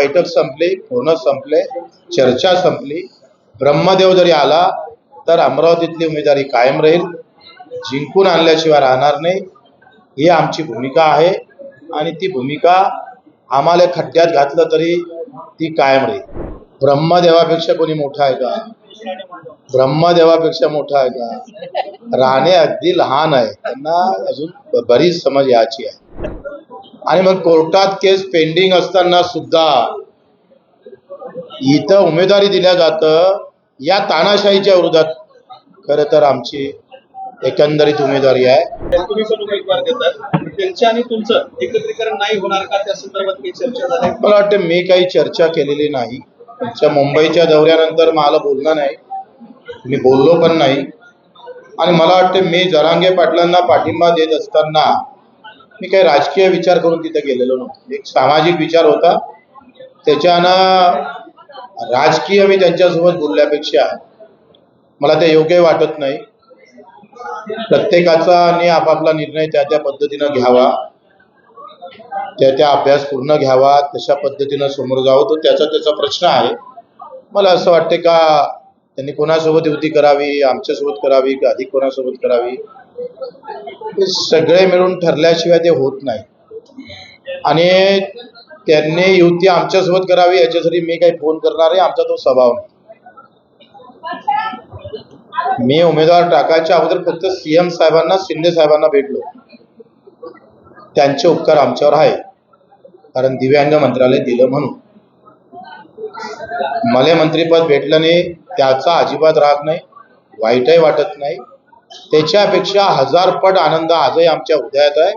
बैठक संपली पूर्ण संपले चर्चा संपली. ब्रह्मदेव जरी आला तर अमरावतीतली उमेदवारी कायम राहील. जिंकून आणल्याशिवाय राहणार नाही. ही आमची भूमिका आहे आणि ती भूमिका आम्हाला खड्ड्यात घातलं तरी ती कायम राहील. ब्रह्मदेवापेक्षा कोणी मोठा आहे का? ब्रह्मदेवापेक्षा मोठा आहे का? राणे अगदी लहान आहे त्यांना अजून बरीच समज याची आहे. आणि मग कोर्टात केस पेंडिंग असताना सुद्धा इथं उमेदवारी दिल्या जातं. या तानाशाहीच्या विरोधात खरं तर आमची एकंदरीत उमेदवारी आहे. मला वाटतं मी काही चर्चा केलेली नाही. तुमच्या मुंबईच्या दौऱ्यानंतर मला बोलणं नाही. मी बोललो पण नाही. आणि मला वाटतं मी जरांगे पाटलांना पाठिंबा देत असताना मी काही राजकीय विचार करून तिथे गेलेलो नव्हतो. एक सामाजिक विचार होता. त्याच्यानं राजकीय मी त्यांच्यासोबत बोलल्यापेक्षा मला ते योग्य वाटत नाही. प्रत्येकाचा आणि आपापला निर्णय त्या त्या पद्धतीनं घ्यावा. त्या त्या अभ्यास पूर्ण घ्यावा. तशा पद्धतीनं समोर जावं. तो त्याचा त्याचा प्रश्न आहे. मला असं वाटते का त्यांनी कोणासोबत युती करावी आमच्यासोबत करावी की अधिक कोणासोबत करावी? हे सगळे मिळून ठरल्याशिवाय ते होत नाही. आणि त्यांनी युती आमच्यासोबत करावी याच्यासाठी मी काही फोन करणार आहे आमचा तो स्वभाव नाही. मी उमेदवार टाकायच्या अगोदर फक्त सीएम साहेबांना शिंदे साहेबांना भेटलो. त्यांचे उपकार आमच्यावर आहे. कारण दिव्यांग मंत्रालय दिलं म्हणून. मला मंत्रीपद भेटलं नाही त्याचा अजिबात राग नाही वाईटही वाटत नाही. त्याच्यापेक्षा हजार पट आनंद आजही आमच्या हृदयात आहे.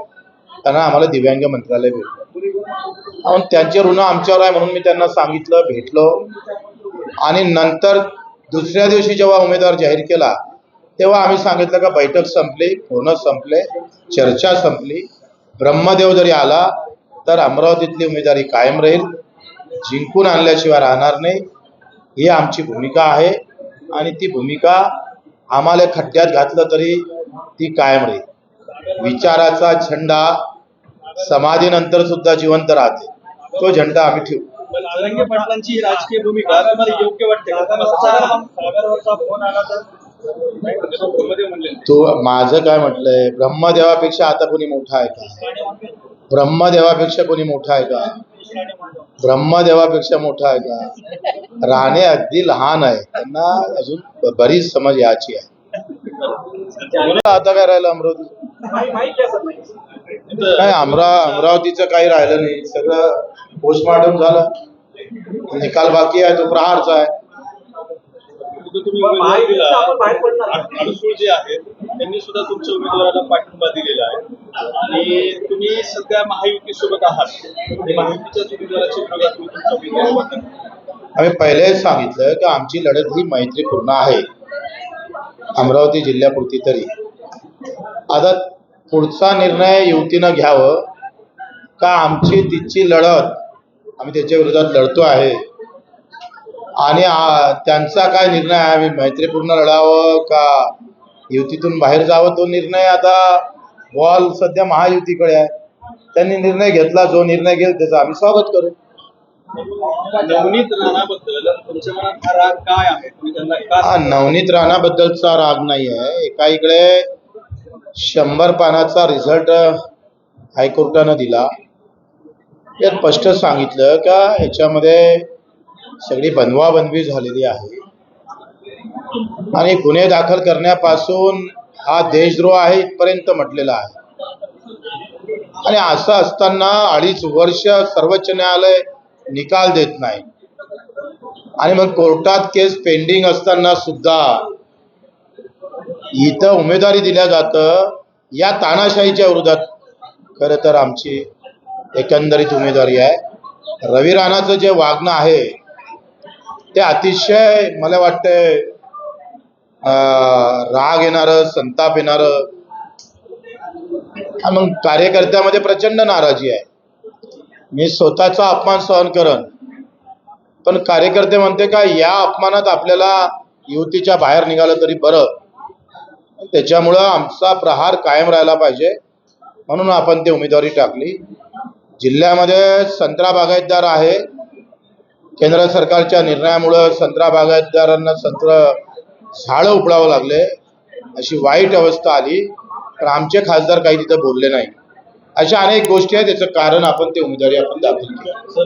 त्यांना आम्हाला दिव्यांग मंत्रालय भेटलं. आणि त्यांचे ऋण आमच्यावर आहे म्हणून मी त्यांना सांगितलं भेटलो. आणि नंतर दुसऱ्या दिवशी जेव्हा उमेदवार जाहीर केला तेव्हा आम्ही सांगितलं का बैठक संपली पूर्ण संपले चर्चा संपली. ब्रह्मदेव जरी आला तर अमरावतीतली उमेदवारी कायम राहील. जिंकून आणल्याशिवाय राहणार नाही. ही आमची भूमिका आहे आणि ती भूमिका आम्हाला खड्ड्यात घातलं तरी ती कायम राहील. विचाराचा झेंडा समाधीनंतर सुद्धा जिवंत राहते. तो झेंडा आम्ही ठेवू. जरांगे पाटलांची राजकीय भूमिका तुम्हाला योग्य वाटते तो माझं काय म्हटलंय? ब्रह्मदेवापेक्षा आता कोणी मोठा आहे का? ब्रह्मदेवापेक्षा कोणी मोठा आहे का? ब्रह्मदेवापेक्षा मोठा आहे का? राणे अगदी लहान आहे. त्यांना अजून बरीच समज याची आहे. आता काय राहिलं अमरावती? नाही अमरा अमरावतीचं काही राहिलं नाही. सगळं पोस्टमॉर्टम झालं. निकाल बाकी आहे तो प्रहारचा आहे. तुम्ही जे त्यांनी सुद्धा तुमच्या उमेदवाराला पाठिंबा दिलेला आहे. आणि तुम्ही सध्या महायुती सोबत आहात. आणि महायुतीच्याच तुमचा आम्ही पहिले सांगितलं की आमची लढत ही मैत्रीपूर्ण आहे. अमरावती जिल्ह्यापुरती तरी. आता पुढचा निर्णय युतीनं घ्यावं का आमची तिची लढत आम्ही त्याच्या विरोधात लढतो आहे? आणि त्यांचा काय निर्णय आहे? आम्ही मैत्रीपूर्ण लढावं का युतीतून बाहेर जावं तो निर्णय आता बॉल सध्या महायुतीकडे आहे. त्यांनी निर्णय घेतला जो निर्णय घेईल त्याचं आम्ही स्वागत करू. नवनीत राणाबद्दल तुमच्या मनात हा राग काय आहे? तुम्ही त्यांना का हा नवनीत राणाबद्दलचा राग नाही आहे. एका इकडे शंभर पानाचा रिझल्ट हायकोर्टानं दिला. यात स्पष्ट सांगितलं का याच्यामध्ये सगळी बनवाबनवी झालेली आहे. आणि गुन्हे दाखल करण्यापासून हा देशद्रोह आहे इथपर्यंत म्हटलेला आहे. आणि असं असताना अडीच वर्ष सर्वोच्च न्यायालय निकाल देत नाही. आणि मग कोर्टात केस पेंडिंग असताना सुद्धा इथं उमेदवारी दिल्या जातं या तानाशाहीच्या विरोधात खरं तर आमची एकंदरीत उमेदवारी आहे. रवी राणाचं जे वागणं आहे ते अतिशय मला वाटतंय राग येणारं संताप येणारं. मग कार्यकर्त्यामध्ये प्रचंड नाराजी आहे. मी स्वतःचा अपमान सहन करन. पण कार्यकर्ते म्हणते का या अपमानात आपल्याला युतीच्या बाहेर निघालं तरी बरं. त्याच्यामुळं आमचा प्रहार कायम राहिला पाहिजे. म्हणून आपण ती उमेदवारी टाकली. जिल्ह्यामध्ये संत्रा बागायतदार आहे. केंद्र सरकारच्या निर्णयामुळं संत्रा बागायतदारांना संत्र झाडं उपडावं लागले अशी वाईट अवस्था आली पण आमचे खासदार काही तिथं बोलले नाही. अशा अनेक गोष्टी आहेत त्याचं कारण आपण ते उमेदवारी आपण दाखल केली